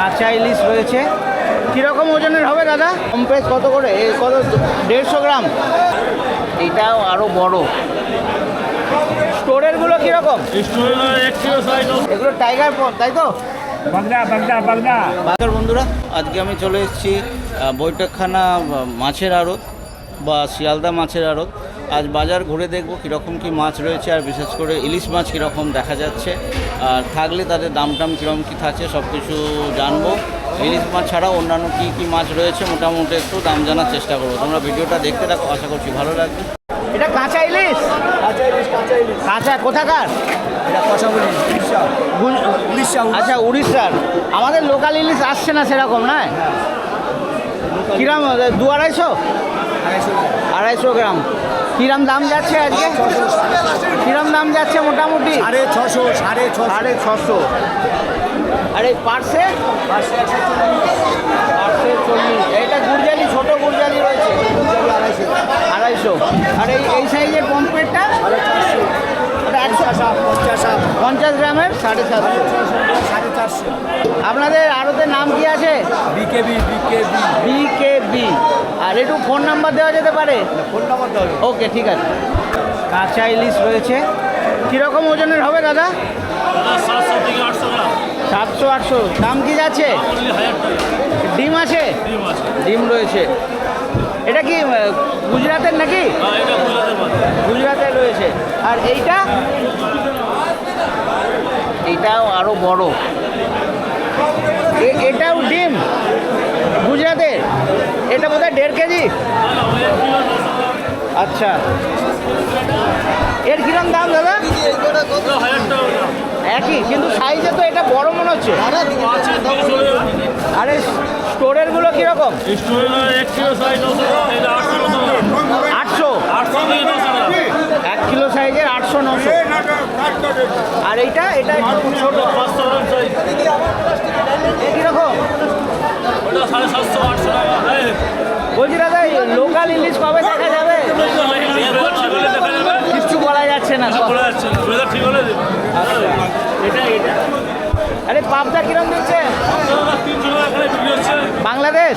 কাঁচা ইলিশ রয়েছে। কীরকম ওজনের হবে দাদা? কম প্রাইস কত করে? এই কত? দেড়শো গ্রাম। এটাও আরও বড়। স্টোরেরগুলো কীরকম? এগুলো টাইগার পথ তাই তো? বাগদা বাগদা বাগদা বন্ধুরা আজকে আমি চলে এসেছি বৈঠকখানা মাছের আড়ত বা শিয়ালদা মাছের আড়ত। আজ বাজার ঘুরে দেখব কীরকম কী মাছ রয়েছে আর বিশেষ করে ইলিশ মাছ কীরকম দেখা যাচ্ছে। আর থাকলে তাদের দাম টাম কীরকম কী থাকছে সব কিছু জানব। ইলিশ মাছ ছাড়াও অন্যান্য কী কী মাছ রয়েছে মোটামুটি একটু দাম জানার চেষ্টা করব। তোমরা ভিডিওটা দেখতে থাকো আশা করছি ভালো লাগবে। এটা কাঁচা ইলিশ? কাঁচা ইলিশ কাঁচা ইলিশ। কাঁচা কোথাকার? এটা কষা উড়িষ্যা। উড়িষ্যা আচ্ছা উড়িষ্যার। আমাদের লোকাল ইলিশ আসছে না সেরকম না কিরাম? দু আড়াইশো? আড়াইশো গ্রাম। কিরাম দাম যাচ্ছে আজকে? কিরাম দাম যাচ্ছে মোটামুটি? সাড়ে ছশো সাড়ে ছশো। সাড়ে ছশো। আর এই পার্সে চল্লিশ পার্সে চল্লিশ। এইটা গুরজালি ছোট গুরজালি রয়েছে। আড়াইশো। আর এই এই সাইজের পম্পেটটা? একশো পঞ্চাশ পঞ্চাশ গ্রামের? সাড়ে সাতশো চারশো আপনাদের আড়তের নাম কি আছে? BKB BKB. বিকেবি। আর একটু ফোন নাম্বার দেওয়া যেতে পারে? ফোন নাম্বার দাও ওকে ঠিক আছে। কাঁচা ইলিশ রয়েছে। কীরকম ওজনের হবে দাদা? সাতশো আটশো দাম কি যাচ্ছে? ডিম আছে? ডিম আছে। ডিম রয়েছে। এটা কি গুজরাটের নাকি? হ্যাঁ গুজরাটে রয়েছে। আর এইটা? এইটাও আরও বড়। এটাও ডিম? গুজরাটের? এটা বোধহয় দেড় কেজি? আচ্ছা। এর কিরম দাম, দাদা? একই, কিন্তু সাইজে তো এটা বড় মনে হচ্ছে। আরে, স্টোরেরগুলো কীরকম স্টোরেজ এক কিলো সাইজ নশো গ্রাম এটা আটশো নশো গ্রাম আটশো আটশো থেকে নশো গ্রাম এক কিলো সাইজের আটশো, নশো। আর এইটা, এটা একটু ছোট। বলছি দাদা লোকাল ইলিশ কবে দেখা যাবে? কিচ্ছু বলা যাচ্ছে না। আরে, পাবদা কিরম দিচ্ছে? বাংলাদেশ?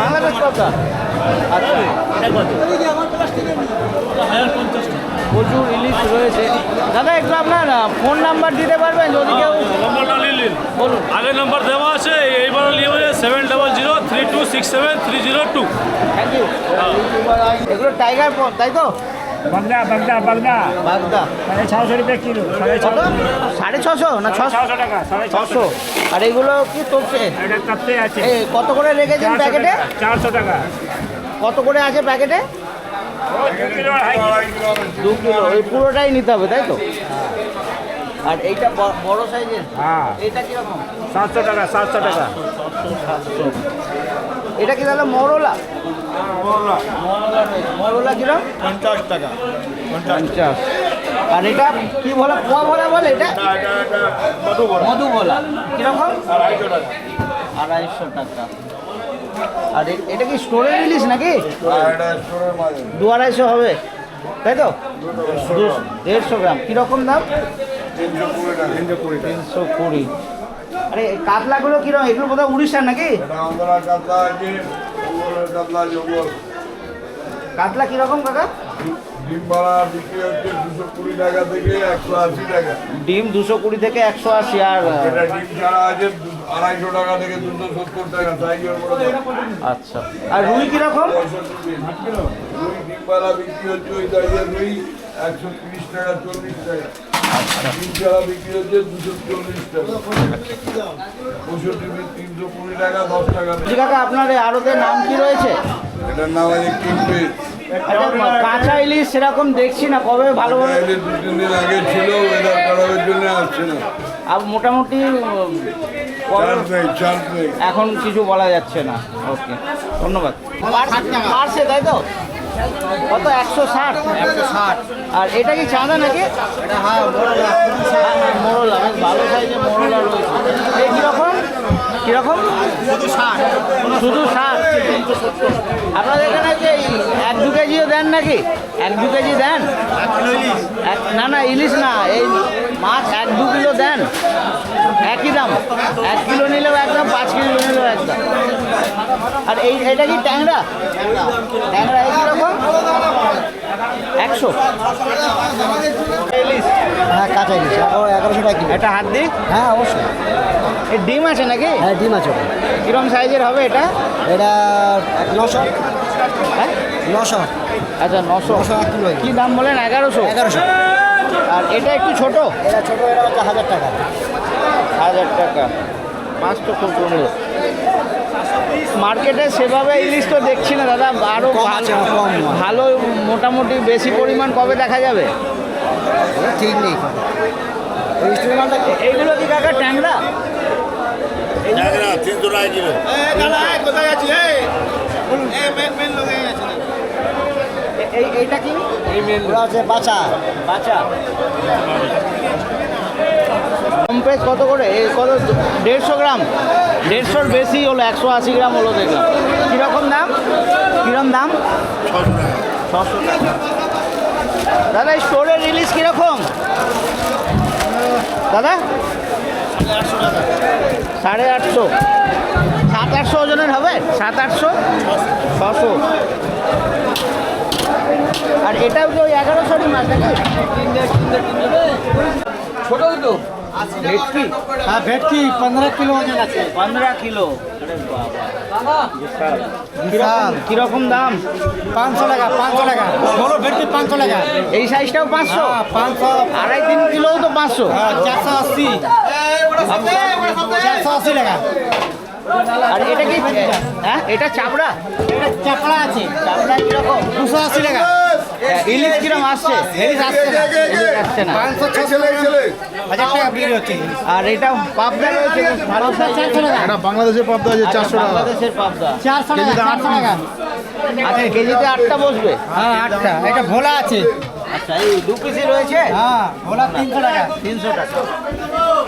বাংলাদেশ পাবদা। আচ্ছা প্রচুর ইলিশ রয়েছে। দাদা একটু আপনার ফোন নাম্বার দিতে পারবেন যদি কেউ? নম্বরটা নিয়ে নিন। বলুন। আগের নাম্বার দেওয়া আছে এইবার নিয়ে seven double zero three two six seven three zero two thank you এগুলো টাইগার পথ তাই তো? বাগদা বাগদা বাগদা। বাগদা। সাড়ে ছশো রুপিয়া কিলো সাড়ে ছশো সাড়ে ছশো না ছশো ছশো টাকা সাড়ে ছশো আর এগুলো কি তোপছে এটা কাপতে আছে। কত করে রেখেছেন প্যাকেটে? চারশো টাকা। কত করে আছে প্যাকেটে? দু কিলো এই পুরোটাই নিতে হবে তাই তো? আর এইটা বড় সাইজের? হ্যাঁ। এটা কীরকম? সাতশো টাকা সাতশো টাকা। এটা কি তাহলে মরলা? মরলা কীরকম? পঞ্চাশ টাকা। পঞ্চাশ। আর এটা কি বলে পোয়া ভরা বলে এটা? মধু বলা। কীরকম? আড়াইশো টাকা। আর এটা কি স্টোরে রিলিজ নাকি? দু আড়াইশো হবে। তাই তো? দেড়শো গ্রাম। কীরকম দাম? তিনশো কুড়ি। আরে কাতলাগুলো কীরকম এগুলো বোধহয় উড়িষ্যার নাকি? কাতলা কীরকম কাকা? ডিম দুশো কুড়ি টাকা থেকে একশো আশি টাকা। ডিম দুশো কুড়ি থেকে একশো আশি আর ডিম ছাড়া আছে আড়াইশো টাকা থেকে দুশো সত্তর টাকা সাইজের আচ্ছা। আর রুই কীরকম? রুই ডিম ভাড়া বিক্রি হচ্ছে ওই সাইজের রুই একশো তিরিশ টাকা চল্লিশ টাকা। ডিম বিক্রি হচ্ছে দুশো চল্লিশ টাকা। পঁয়ষট্টি তিনশো কুড়ি টাকা দশ টাকা। আপনার আড়তের নাম কি রয়েছে? এটার নাম আছে কিং পিস আচ্ছা কাঁচা ইলিশ সেরকম দেখছি না কবে ভালোভাবে দু তিন দিন আগে ছিল ওয়েদার খারাপের জন্য আসছে না। আর মোটামুটি কবে চান্স নেই চান্স নেই। এখন কিছু বলা যাচ্ছে না। ওকে ধন্যবাদ। পারছে তাই তো? কত একশো ষাট? একশো ষাট। আর এটা কি চাঁদা নাকি? হ্যাঁ মোরলা। বেশ ভালো সাইজে মোরলা রয়েছে। এই কীরকম কীরকম? শুধু ষাট। শুধু ষাট আপনাদের এখানে যে এক দু কেজিও দেন নাকি? এক দু কেজি দেন? এক না না ইলিশ না এই মাছ এক দু কিলো দেন একই দাম এক কিলো নিলেও একদম পাঁচ কিলো নিলেও একদম। আর এই এটা কি ট্যাংরা? ট্যাংরা এই কীরকম? একশো। হ্যাঁ কাঁচা ইলিশ এগারো এগারোশো টাকা কিলো। এটা হাত দিই হ্যাঁ অবশ্যই। এর ডিম আছে নাকি? হ্যাঁ ডিম আছে। কিরম সাইজের হবে এটা? এটা নশো। হ্যাঁ? নশো। আচ্ছা নশো। নশো এক কিলো কী দাম বলেন? এগারোশো। এগারোশো। আর এটা একটু ছোটো? এটা ছোটো এটা হচ্ছে হাজার টাকা। হাজার টাকা। মাছ তো খুব কমলো মার্কেটে সেভাবে ইলিশ তো দেখছি না দাদা। আরও ভালো ভালো মোটামুটি বেশি পরিমাণ কবে দেখা যাবে? ঠিক নেই। এইগুলো কি কাকা ট্যাংরা? এ- এই এইটা কি? ওরা হচ্ছে বাচ্চা বাচ্চা কম প্রাইস কত করে? কত? দেড়শো গ্রাম। দেড়শোর বেশি হলো, একশো আশি গ্রাম হলো দেখলাম। কীরকম দাম? কীরকম দাম? ছশো দাদা, এই স্টোরের রিলিজ কীরকম? দাদা? সাড়ে আটশো। সাত আটশো ওজনের হবে? সাত আটশো? ছশো। আর এটাও কি ওই এগারোশোরই মাছ নাকি? ছোট দুটো? ভেটকি? হ্যাঁ ভেটকি পনেরো কিলো ওজন আছে। পনেরো কিলো? কীরকম দাম? পাঁচশো টাকা পাঁচশো টাকা। বড় ভেটকি পাঁচশো টাকা। এই সাইজটাও পাঁচশো? পাঁচশো। আড়াই তিন কিলোও তো পাঁচশো। চারশো আশি। চারশো আশি টাকা। আর এটা কি হ্যাঁ এটা চাপড়া? এটা চাপড়া আছে। চাপড়া কীরকম? দুশো আশি টাকা। ইলিশ কিরম আসছে? ইলিশ আসছে না। আসছে না। হাজার টাকা বিক্রি হচ্ছে আর এটা পাবদা রয়েছে ভালো এটা বাংলাদেশের পাবদা আছে চারশো টাকা। বাংলাদেশের পাবদা। চারশো টাকা চারশো টাকা। আচ্ছা কেজিতে আটটা বসবে? হ্যাঁ আটটা। এটা ভোলা আছে। আচ্ছা এই দু পিসি রয়েছে? হ্যাঁ ভোলা তিনশো টাকা। তিনশো টাকা।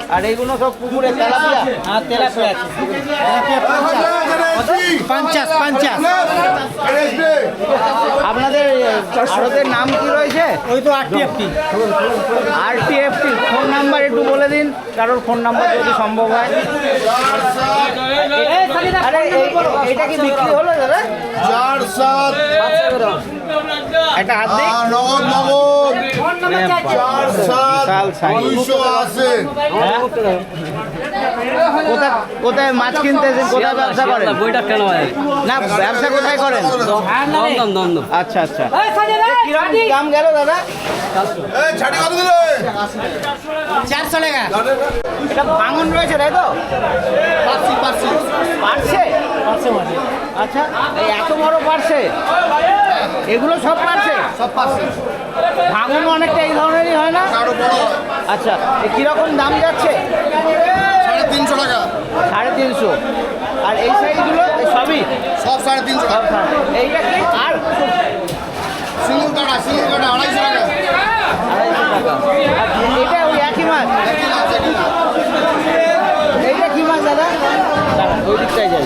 আর এইগুলো সব পুকুরে তেলাপিয়া হ্যাঁ তেলাপিয়া আছে পঞ্চাশ পঞ্চাশ আপনাদের আড়তের নাম কি রয়েছে ওই তো আটটি একটি আরটিএফটি ফোন নাম্বার একটু বলে দিন কারোর ফোন নাম্বার যদি সম্ভব হয় আরে এটা কি বিক্রি হলো দাদা চার সাত একটা হাত দিই। নগদ নগদ। চার সাত দুইশো আশি হ্যাঁ? কোথায় কোথায় মাছ কিনতেছেন কোথায় ব্যবসা করেন? বইটা কেন না ব্যবসা কোথায় করেন? দম আচ্ছা আচ্ছা। কীরকম দাম গেল দাদা? এই ছাড়ি কত দিলে? চারশো টাকা। এটা ভাঙন রয়েছে তাই তো? পারছে আচ্ছা এত বড় পারছে? এগুলো সব পারছে? সব পার্সি ভাঙন অনেকটা এই ধরনেরই হয় না? আচ্ছা কীরকম দাম যাচ্ছে? সাড়ে তিনশো টাকা। সাড়ে তিনশো। আর এই সাইজগুলো? সবই? সব সাড়ে তিনশো সব টাকা। এইটা কি? আর? সিঙ্গুল কাটা সিঙ্গুল কাটা আড়াইশো টাকা। আড়াইশো টাকা। এটা ওই একই মাছ? এইটা কি মাছ দাদা? ওই দিকটাই যাই।